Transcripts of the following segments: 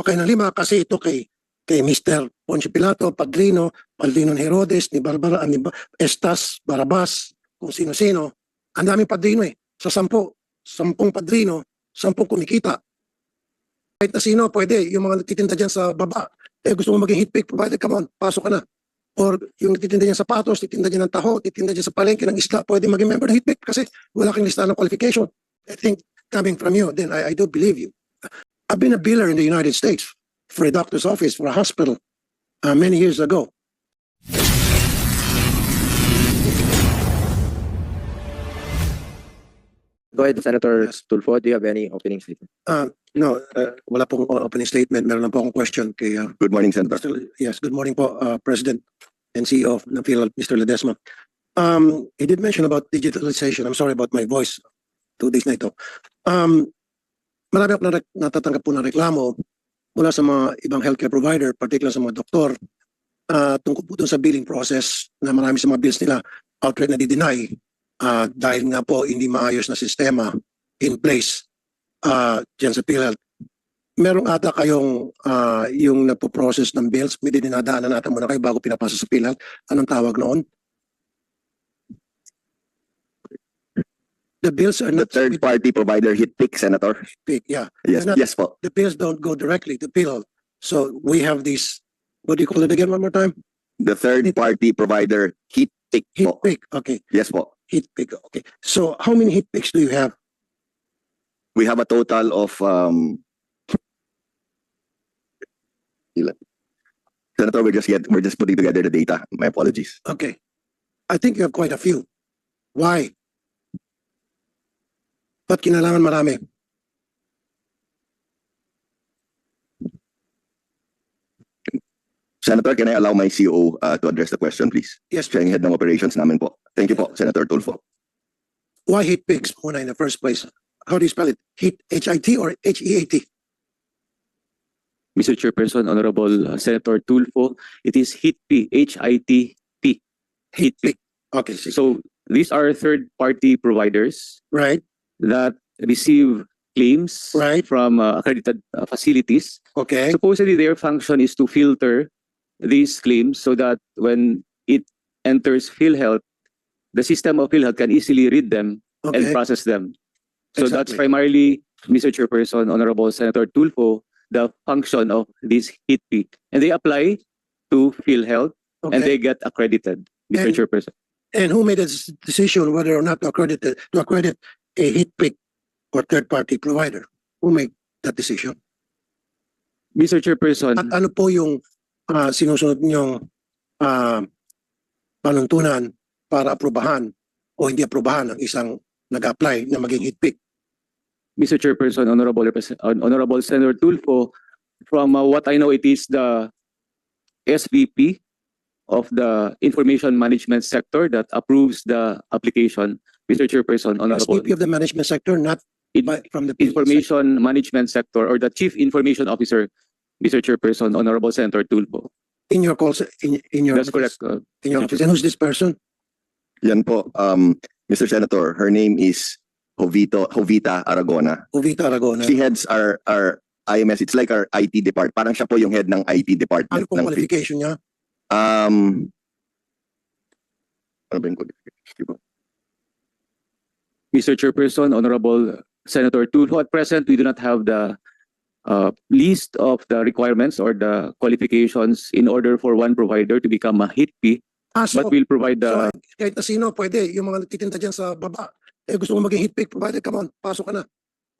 Okay na lima kasi ito kay kay Mr. Poncio Pilato, Padrino, Padrino ni Herodes, ni Barbara, ni Estas, Barabas, kung sino-sino. Ang daming padrino eh. Sa sampo, sampung padrino, sampung kumikita. Kahit na sino, pwede. Yung mga nagtitinda dyan sa baba, eh gusto mo maging hit pick provider, come on, pasok ka na. Or yung nagtitinda dyan sa patos, titinda dyan ng taho, titinda dyan sa palengke ng isla, pwede maging member ng hit pick kasi wala kang listahan ng qualification. I think coming from you, then I, I do believe you. I've been a biller in the United States for a doctor's office, for a hospital, uh, many years ago. Go ahead, Senator Yes. Tulfo. Do you have any opening statement? Uh, no, uh, wala pong opening statement. Meron lang po akong question kay uh, Good morning, Senator. Mr. Yes, good morning po, uh, President and CEO of ng Mr. Ledesma. Um, he did mention about digitalization. I'm sorry about my voice. Two days na ito. Um, marami ako na natatanggap po ng reklamo mula sa mga ibang healthcare provider, particular sa mga doktor, uh, tungkol po sa billing process na marami sa mga bills nila outright na di-deny uh, dahil nga po hindi maayos na sistema in place uh, dyan sa PhilHealth meron ata kayong ah, yung nagpo-process ng bills, may dinadaanan natin muna kayo bago pinapasa sa PhilHealth. Anong tawag noon? The bills are not The not third party provider hit pick, Senator. big, yeah. Yes, not- yes po. The bills don't go directly to PhilHealth. So we have these, what do you call it again one more time? The third party provider hit pick Hit po. pick, okay. Yes po. Hit pick, okay. So how many hit picks do you have? We have a total of um ilan? Senator, we're just get we're just putting together the data. My apologies. Okay. I think you have quite a few. Why? Ba't kinailangan marami? Senator, can I allow my CO uh, to address the question, please? Yes, Siya yung head ng operations namin po. Thank you po, Senator Tulfo. why hit pigs muna in the first place? How do you spell it? Hit H-I-T or H-E-A-T? Mr. Chairperson, Honorable uh, Senator Tulfo, it is HITP, H-I-T-P. Hit pig. Okay, sige. So these are third-party providers right, that receive claims Right. from uh, accredited uh, facilities. okay, Supposedly their function is to filter these claims so that when it enters PhilHealth, the system of PhilHealth can easily read them and process them. So that's primarily, Mr. Chairperson, Honorable Senator Tulfo, the function of this HITP. And they apply to PhilHealth and they get accredited, Mr. And- Chairperson. And who made a s- decision whether or not to accredit it, to accredit a hit pick or third-party provider? Who made that decision? Mr. Chairperson, At ano po yung ah, sinusunod niyong ah, panuntunan para aprobahan o hindi aprobahan ang isang nag-apply na maging hit pick? Mr. Chairperson, Honorable, Repres- Honorable Senator Tulfo, from uh, what I know, it is the SVP of the Information Management Sector that approves the application. Mr. Chairperson, Honorable, SVP of the management sector, not in- by, from the. PhilHealth sector. Information Management Sector or the Chief Information Officer, Mr. Chairperson, Honorable Senator Tulfo. In your calls, in, in your. That's office- correct. uh, In your office. And who's this person? Yan po, um, Mr. Senator, her name is Jovito, Jovita Aragona. Uvita Aragona. She heads our, our IMS. It's like our IT department. Parang siya po yung head ng IT Ano department. pong ng qualification niya? Um, ano ba yung qualification? Mr. Chairperson, Honorable Senator Tulfo, at present, we do not have the uh, list of the requirements or the qualifications in order for one provider to become a HITP, Ah, so, but we'll provide the, so kahit na sino, pwede. Yung mga nagtitinda dyan sa baba, eh gusto mo maging hit pick provider, come on, pasok ka na.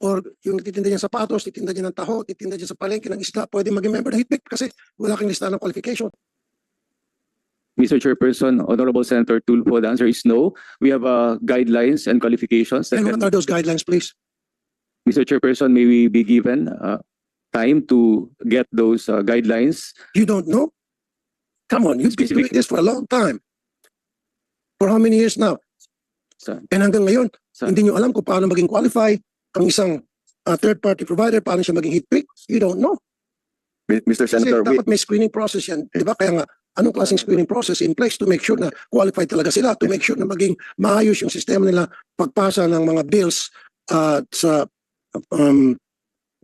Or yung nagtitinda dyan sa patos, titinda dyan ng taho, titinda dyan sa palengke ng isla, pwede maging member ng hit pick kasi wala kang listahan ng qualification. Mr. Chairperson, Honorable Senator Tulfo, the answer is no. We have uh, guidelines and qualifications that And what can, are those guidelines, please? Mr. Chairperson, may we be given uh, time to get those uh, guidelines? You don't know? Come on, you've been doing Specific- this for a long time. For how many years now? Sa, And hanggang ngayon, sa, hindi nyo alam kung paano maging qualify ang isang uh, third-party provider, paano siya maging hit pick. You don't know. Mi- Mr. Kasi Senator, we, dapat may screening process yan. Di ba? Kaya nga, anong klaseng screening process in place to make sure na qualified talaga sila, to make sure na maging maayos yung sistema nila pagpasa ng mga bills uh, sa um,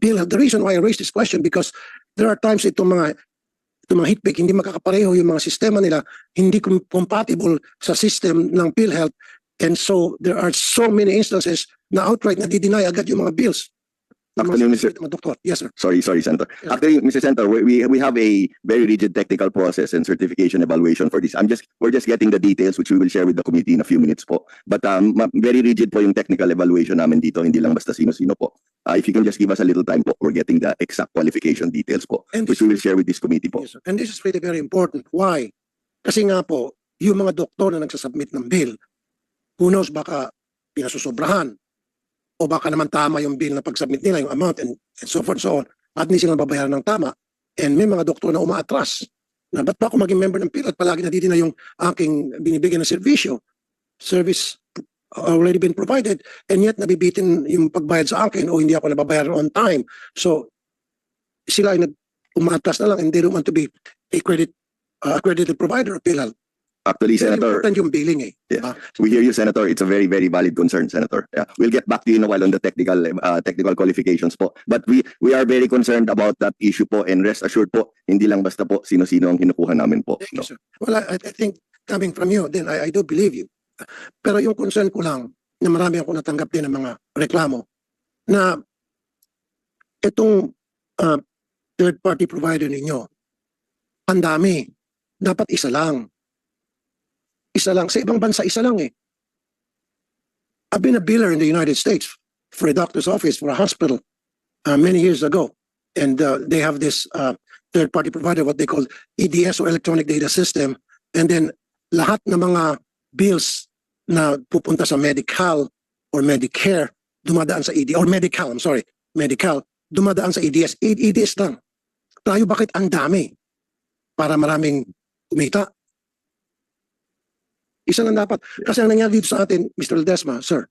bill. The reason why I raised this question because there are times itong mga itong mga HitBig, hindi makakapareho yung mga sistema nila, hindi com- compatible sa system ng PhilHealth. And so, there are so many instances na outright na deny agad yung mga bills. Afternoon, Mr. mga doktor. Yes, sir. Sorry, sorry, Senator. Yeah. Actually, Mr. Senator, we, we we have a very rigid technical process and certification evaluation for this. I'm just, we're just getting the details which we will share with the committee in a few minutes po. But um, very rigid po yung technical evaluation namin dito, hindi lang basta sino-sino po. Uh, if you can just give us a little time po, we're getting the exact qualification details po, And which we will share with this committee po. Yes, sir. And this is really very important. Why? Kasi nga po, yung mga doktor na nagsasubmit ng bill, who knows, baka pinasusobrahan o baka naman tama yung bill na pag-submit nila, yung amount and, and so forth so on, at hindi sila babayaran ng tama. And may mga doktor na umaatras na ba't ba ako maging member ng PhilHealth palagi na na yung aking binibigyan ng serbisyo. Service already been provided and yet nabibitin yung pagbayad sa akin o hindi ako nababayaran on time. So, sila ay nag umaatras na lang and they don't want to be a credit uh, accredited provider of PhilHealth. Actually, Very Senator, important yung billing eh. Yeah. diba? we hear you, Senator. It's a very, very valid concern, Senator. Yeah, we'll get back to you in a while on the technical, uh, technical qualifications po. But we, we are very concerned about that issue po and rest assured po, hindi lang basta po sino-sino ang kinukuha namin po. Thank you, No? sir. Well, I, I think coming from you, then I, I do believe you. Pero yung concern ko lang, na marami ako natanggap din ng mga reklamo, na itong uh, third party provider ninyo, ang dami. Dapat isa lang. Isa lang. Sa ibang bansa, isa lang eh. I've been a biller in the United States for a doctor's office, for a hospital, uh, many years ago. And uh, they have this uh, third party provider, what they call EDS or electronic data system. And then lahat ng mga bills na pupunta sa medical or Medicare, dumadaan sa ED, or medical, I'm sorry, medical, dumadaan sa EDS. EDS lang. Tayo bakit ang dami? Para maraming kumita. Isa lang dapat. Kasi ang nangyari dito sa atin, Mr. Ledesma, sir,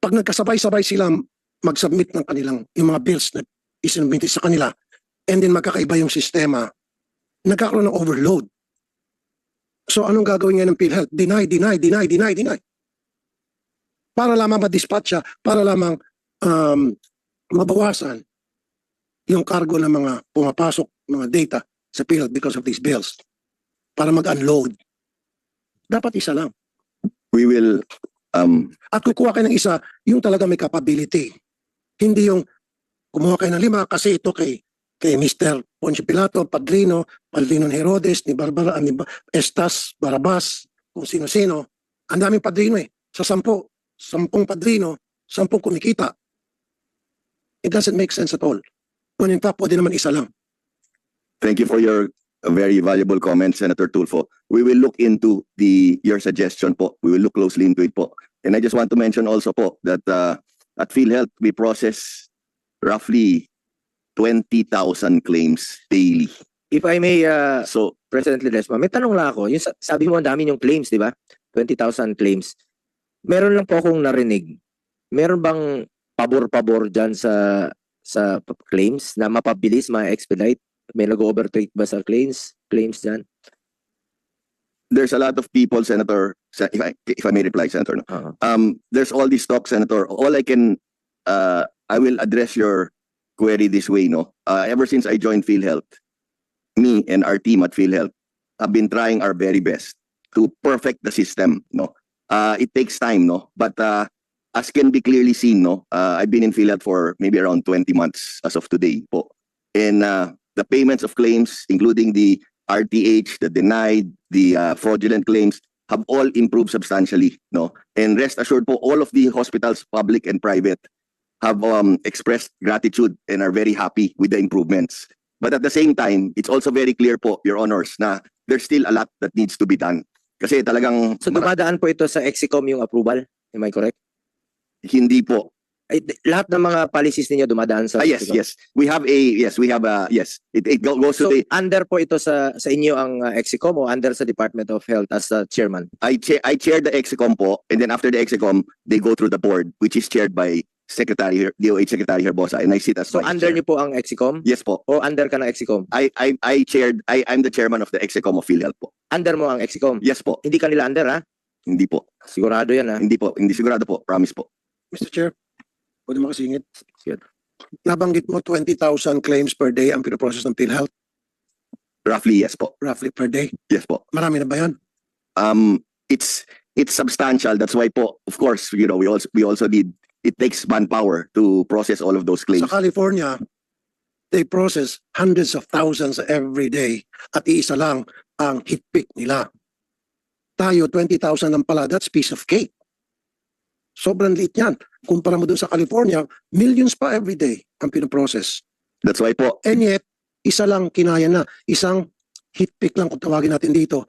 pag nagkasabay-sabay sila mag-submit ng kanilang, yung mga bills na isinubmit sa kanila, and then magkakaiba yung sistema, nagkakaroon ng overload. So anong gagawin niya ng PhilHealth? Deny, deny, deny, deny, deny. Para lamang ma-dispatch siya, para lamang um, mabawasan yung cargo ng mga pumapasok, mga data sa PhilHealth because of these bills. Para mag-unload. Dapat isa lang. We will, um, At kukuha kayo ng isa, yung talaga may capability. Hindi yung kumuha kayo ng lima kasi ito kay kay Mr. Ponce Pilato, Padrino, Padrino ni Herodes, ni Barbara, ni Ba- Estas, Barabas, kung sino-sino. Ang daming padrino eh. Sa sampo, sampung padrino, sampung kumikita. It doesn't make sense at all. When in fact, pwede naman isa lang. thank you for your uh, very valuable comment, Senator Tulfo. We will look into the, your suggestion po. We will look closely into it po. And I just want to mention also po that, uh, at PhilHealth, we process roughly 20,000 claims daily. If I may, uh, So, President Ledesma, may tanong lang ako. Yung sa- sabi mo ang dami yung claims, di ba? 20,000 claims. Meron lang po akong narinig. Meron bang pabor-pabor dyan sa sa claims na mapabilis, ma-expedite? May nag-overtake ba sa claims? Claims dyan? there's a lot of people, Senator, Se- if I, if I may reply, Senator, no? Oo. um, there's all this talk, Senator. All I can, uh, I will address your query this way, no? Uh, ever since I joined PhilHealth, me and our team at PhilHealth have been trying our very best to perfect the system, no? Uh, it takes time, no? But uh, as can be clearly seen, no? Uh, I've been in PhilHealth for maybe around 20 months as of today, po. And uh, the payments of claims, including the RTH, the denied, the uh, fraudulent claims, have all improved substantially, no? And rest assured po, all of the hospitals, public and private, have um, expressed gratitude and are very happy with the improvements. But at the same time, it's also very clear po, Your Honors, na there's still a lot that needs to be done. Kasi talagang So dumadaan po ito sa EXICOM yung approval? Am I correct? hindi po. Ay, lahat ng mga policies ninyo dumadaan sa Ah, yes, yes. We have a, yes, we have a, yes. It, it go- goes to So the, under po ito sa sa inyo ang uh, EXICOM o under sa Department of Health as uh, chairman? I chair, I chair the EXICOM po, and then after the EXICOM, they go through the board, which is chaired by Secretary, DOH Secretary Herbosa, and I sit as So vice under chair. niyo po ang EXICOM Yes po. o under ka ng EXICOM? I, I, I chaired, I, I'm the chairman of the EXICOM of PhilHealth po. Under mo ang EXICOM? Yes po. Hindi ka nila under ha? Hindi po. Sigurado yan ha? Hindi po. Hindi sigurado po. Promise po. Mr. Chair, pwede makasingit. Sige. nabanggit mo 20,000 claims per day ang pinoprocess ng PhilHealth, Roughly, yes po. roughly per day. Yes po. Marami na ba yan? Um, it's it's substantial. That's why po, of course, you know, we also we also need it takes manpower to process all of those claims. Sa California, they process hundreds of thousands every day at iisa lang ang hit pick nila. Tayo, 20,000 lang pala. That's piece of cake. Sobrang liit yan. Kumpara mo dun sa California, millions pa every day ang pinoprocess. That's why po, And yet, isa lang kinaya na. Isang hit pick lang kung tawagin natin dito.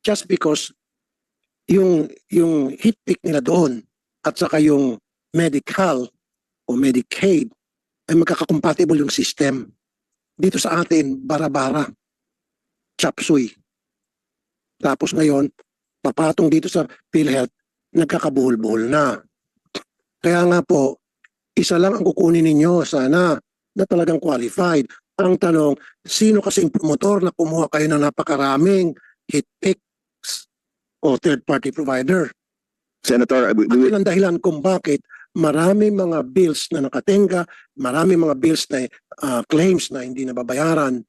Just because yung, yung hit pick nila doon at saka yung medical o Medicaid ay magkakakompatible yung system. Dito sa atin, bara-bara. Chapsuy. Tapos ngayon, papatong dito sa PhilHealth, nagkakabuhol-buhol na. Kaya nga po, isa lang ang kukunin ninyo sana na talagang qualified. Ang tanong, sino kasing promotor na kumuha kayo ng napakaraming hit picks o third party provider? Senator, we, we, ang dahilan kung bakit marami mga bills na nakatenga, marami mga bills na ah, claims na hindi nababayaran.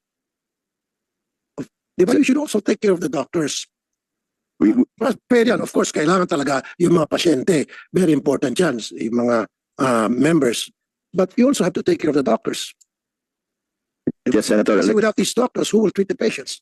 Di ba, you should also take care of the doctors. We, fair yan. Of course, kailangan talaga yung mga pasyente. Very important yan, yung mga ah, members. But you also have to take care of the doctors. yes, Senator. Kasi without these doctors, who will treat the patients?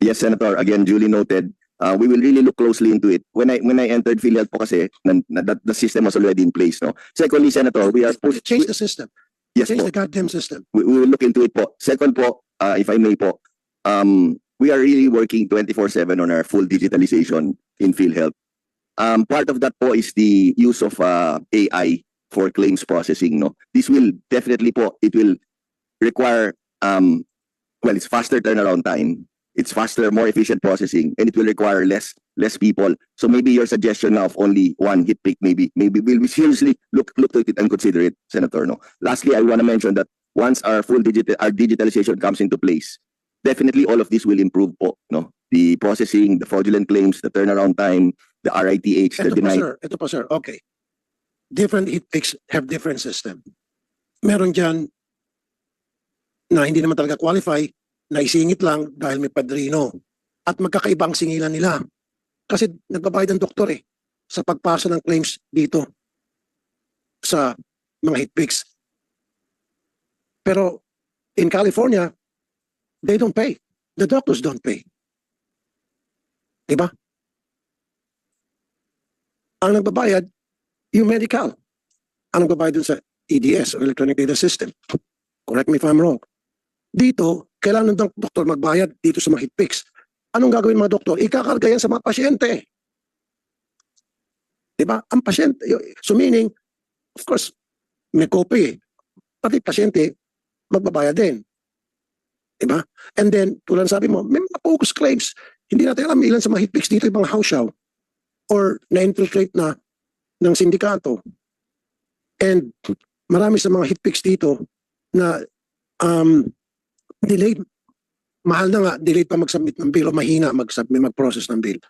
Yes, Senator. Again, duly noted. Uh, we will really look closely into it. When I when I entered PhilHealth po kasi, na, na, that the system was already in place. No. Secondly, Senator, we are push, Change the system. yes Change po. the goddamn system. we, we will look into it po. Second po, uh, if I may po, um, we are really working 24-7 on our full digitalization in PhilHealth. Um, part of that po is the use of uh, AI for claims processing. No, This will definitely po, it will require, um, well, it's faster turnaround time. It's faster, more efficient processing, and it will require less less people. So maybe your suggestion of only one hit pick, maybe maybe we'll we seriously look look to it and consider it, Senator. No. Lastly, I want to mention that once our full digital our digitalization comes into place, definitely all of this will improve po, no? The processing, the fraudulent claims, the turnaround time, the RITH, Ito the po denied. sir, ito po sir, okay. Different hit picks have different system. Meron dyan na hindi naman talaga qualify, na isingit lang dahil may padrino. At magkakaibang singilan nila. Kasi nagbabayad ang doktor eh sa pagpasa ng claims dito sa mga hit picks. Pero in California, they don't pay. The doctors don't pay. Diba? Ang nagbabayad, yung medical. Ang nagbabayad dun sa EDS, or Electronic Data System. Correct me if I'm wrong. Dito, kailangan ng doktor magbayad dito sa mga hit picks. Anong gagawin mga doktor? Ikakarga yan sa mga pasyente. Diba? Ang pasyente. So meaning, of course, may copay. eh. Pati pasyente, magbabayad din. Diba? And then, tulad sabi mo, may mga focus claims. Hindi natin alam ilan sa mga hit picks dito yung mga house or na-infiltrate na ng sindikato. And marami sa mga hit picks dito na um, delayed. Mahal na nga, delayed pa mag-submit ng bill o mahina mag-submit, mag-process ng bill.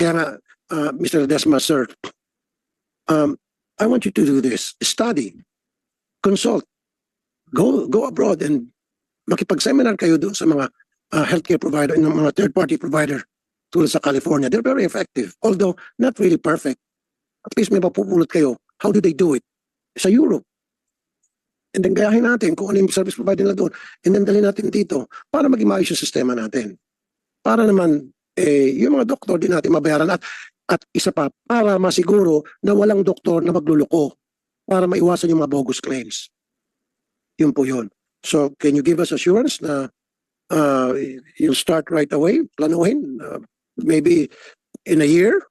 Kaya nga, uh, Mr. Desma, sir, um, I want you to do this. Study. Consult. Go go abroad and makipag-seminar kayo doon sa mga uh, healthcare provider, ng mga third-party provider tulad sa California. They're very effective. Although, not really perfect. At least may mapupulot kayo. How do they do it? Sa Europe. And then gayahin natin kung ano yung service provider nila doon. And then dalhin natin dito para maging maayos yung sistema natin. Para naman, eh, yung mga doktor din natin mabayaran. At, at isa pa, para masiguro na walang doktor na magluloko para maiwasan yung mga bogus claims. Yun po yun. So, can you give us assurance na uh, you'll start right away, planuhin, uh, maybe in a year,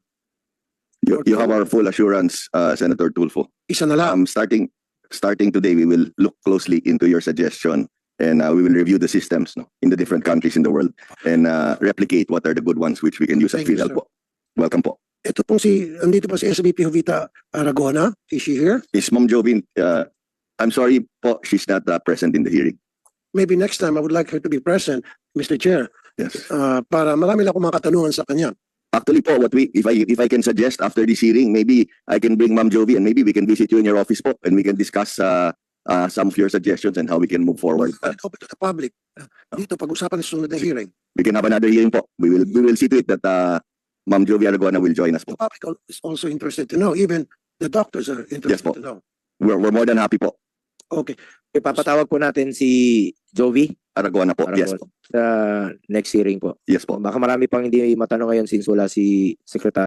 You, you have our full assurance, uh, Senator Tulfo. isa na lang. Um, starting starting today, we will look closely into your suggestion and uh, we will review the systems no, in the different countries in the world and uh, replicate what are the good ones which we can use at Thank PhilHealth sir. po. Welcome po. Ito pong si, andito pa si SVP Jovita Aragona. Is she here? Is Ma'am Jovin, uh, I'm sorry po, she's not uh, present in the hearing. Maybe next time I would like her to be present, Mr. Chair, Yes. ah, para marami lang akong mga katanungan sa kanya. Actually po, what we, if I, if I can suggest after this hearing, maybe I can bring Ma'am Jovi and maybe we can visit you in your office po and we can discuss uh, uh, some of your suggestions and how we can move forward. Uh, I'll open to the public. Ah, Dito, pag-usapan sa sunod na hearing. we can have another hearing po. We will, we will see to it that uh, Ma'am Jovi Aragona will join us po. The public is also interested to know, even the doctors are interested po. to know. We're, we're more than happy po. Okay. Ipapatawag po natin si Jovi Aragon na po. para Yes po. po sa next hearing po. Yes po. Baka marami pang hindi matanong ngayon since wala si Secretary.